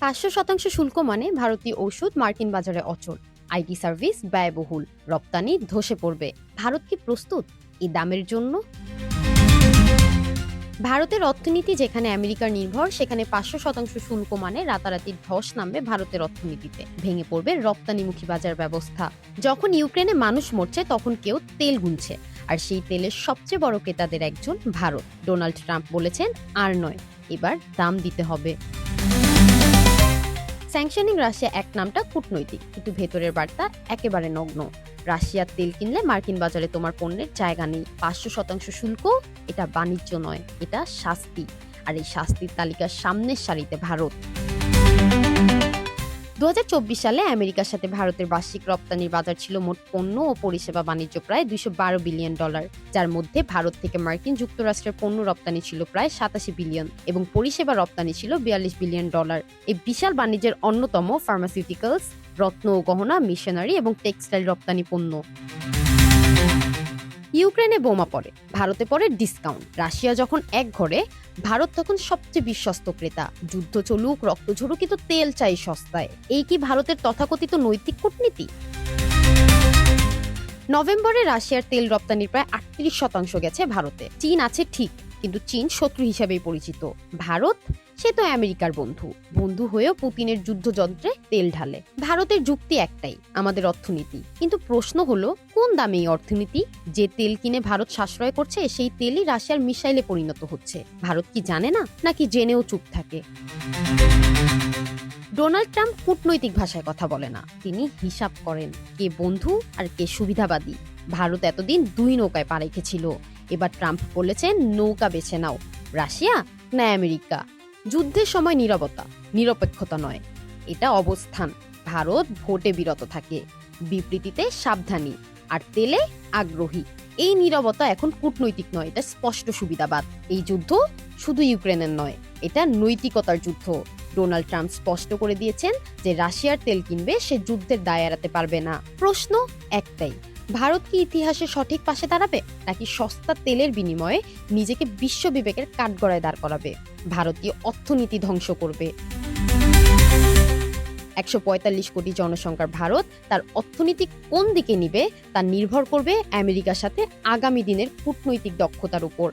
পাঁচশো শতাংশ শুল্ক মানে ভারতীয় ঔষধ মার্কিন বাজারে অচল। আইটি সার্ভিস ব্যয়বহুল, রপ্তানি ধসে পড়বে। ভারত কি প্রস্তুত এই দামের জন্য? ভারতের অর্থনীতি যেখানে আমেরিকার নির্ভর, সেখানে পাঁচশো শতাংশ শুল্ক মানে রাতারাতি ধস নামবে ভারতের অর্থনীতিতে। ভেঙে পড়বে রপ্তানিমুখী বাজার ব্যবস্থা। যখন ইউক্রেনে মানুষ মরছে, তখন কেউ তেল গুনছে। আর সেই তেলের সবচেয়ে বড় ক্রেতাদের একজন ভারত। ডোনাল্ড ট্রাম্প বলেছেন, আর নয়। এবার দাম দিতে হবে। স্যাংশনিং রাশিয়া এক নামটা কূটনৈতিক, কিন্তু ভেতরের বার্তা একেবারে নগ্ন। রাশিয়ার তেল কিনলে মার্কিন বাজারে তোমার পণ্যের জায়গা নেই। পাঁচশো শতাংশ শুল্ক, এটা বাণিজ্য নয়, এটা শাস্তি। আর এই শাস্তির তালিকার সামনের সারিতে ভারত। দু হাজার চব্বিশ সালে আমেরিকার সাথে ভারতের বার্ষিক রপ্তানির বাজার ছিল মোট পণ্য ও পরিষেবা বাণিজ্য প্রায় দুইশো বারো বিলিয়ন ডলার, যার মধ্যে ভারত থেকে মার্কিন যুক্তরাষ্ট্রের পণ্য রপ্তানি ছিল প্রায় সাতাশি বিলিয়ন এবং পরিষেবা রপ্তানি ছিল বিয়াল্লিশ বিলিয়ন ডলার। এই বিশাল বাণিজ্যের অন্যতম ফার্মাসিউটিক্যালস রত্ন ও গহনা মিশনারি এবং টেক্সটাইল রপ্তানি পণ্য। ইউক্রেনে বোমা পড়ে, ভারতে পড়ে ডিসকাউন্ট। রাশিয়া যখন এক ঘরে, ভারত তখন সবচেয়ে বিশ্বস্ত ক্রেতা। যুদ্ধ চলুক, রক্ত ঝরুক, কিন্তু তেল চাই সস্তায়। এই কি ভারতের তথাকথিত নৈতিক কূটনীতি? নভেম্বরে রাশিয়ার তেল রপ্তানির প্রায় আটত্রিশ শতাংশ গেছে ভারতে। চীন আছে ঠিক, কিন্তু চীন শত্রু হিসেবেই পরিচিত। ভারত সে তো আমেরিকার বন্ধু। বন্ধু হয়েও পুতিনের যুদ্ধযন্ত্রে তেল ঢালে। ভারতের যুক্তি একটাই, আমাদের অর্থনীতি। কিন্তু প্রশ্ন হলো, কোন দামে এই অর্থনীতি? যে তেল কিনে ভারত সাশ্রয় করছে, সেই তেলই রাশিয়ার মিসাইলে পরিণত হচ্ছে। ভারত কি জানে না? নাকি জেনেও চুপ থাকে? ডোনাল্ড ট্রাম্প কূটনৈতিক ভাষায় কথা বলে না। তিনি হিসাব করেন, কে বন্ধু আর কে সুবিধাবাদী। ভারত এতদিন দুই নৌকায় পা রেখেছিল। এবার ট্রাম্প বলেছেন, নৌকা বেছে নাও। রাশিয়া না আমেরিকা? যুদ্ধের সময় নীরবতা, নিরপেক্ষতা নয়। এটা অবস্থান। ভারত ভোটে বিরত থাকে। বিবৃতিতে সাবধানী আর তেলে আগ্রহী। এই নীরবতা এখন কূটনৈতিক নয়, এটা স্পষ্ট সুবিধাবাদ। এই যুদ্ধ শুধু ইউক্রেনের নয়, এটা নৈতিকতার যুদ্ধ। ডোনাল্ড ট্রাম্প স্পষ্ট করে দিয়েছেন যে রাশিয়ার তেল কিনবে, সে যুদ্ধের দায় এড়াতে পারবে না। প্রশ্ন একটাই ভারত কি ইতিহাসের সঠিক পাশে দাঁড়াবে, নাকি সস্তা তেলের বিনিময়ে নিজেকে বিশ্ব বিবেকের কাঠগড়ায় দাঁড় করাবে? ভারতীয় অর্থনীতি ধ্বংস করবে? একশো পঁয়তাল্লিশ কোটি জনসংখ্যার ভারত তার অর্থনীতি কোন দিকে নিবে, তা নির্ভর করবে আমেরিকার সাথে আগামী দিনের কূটনৈতিক দক্ষতার উপর।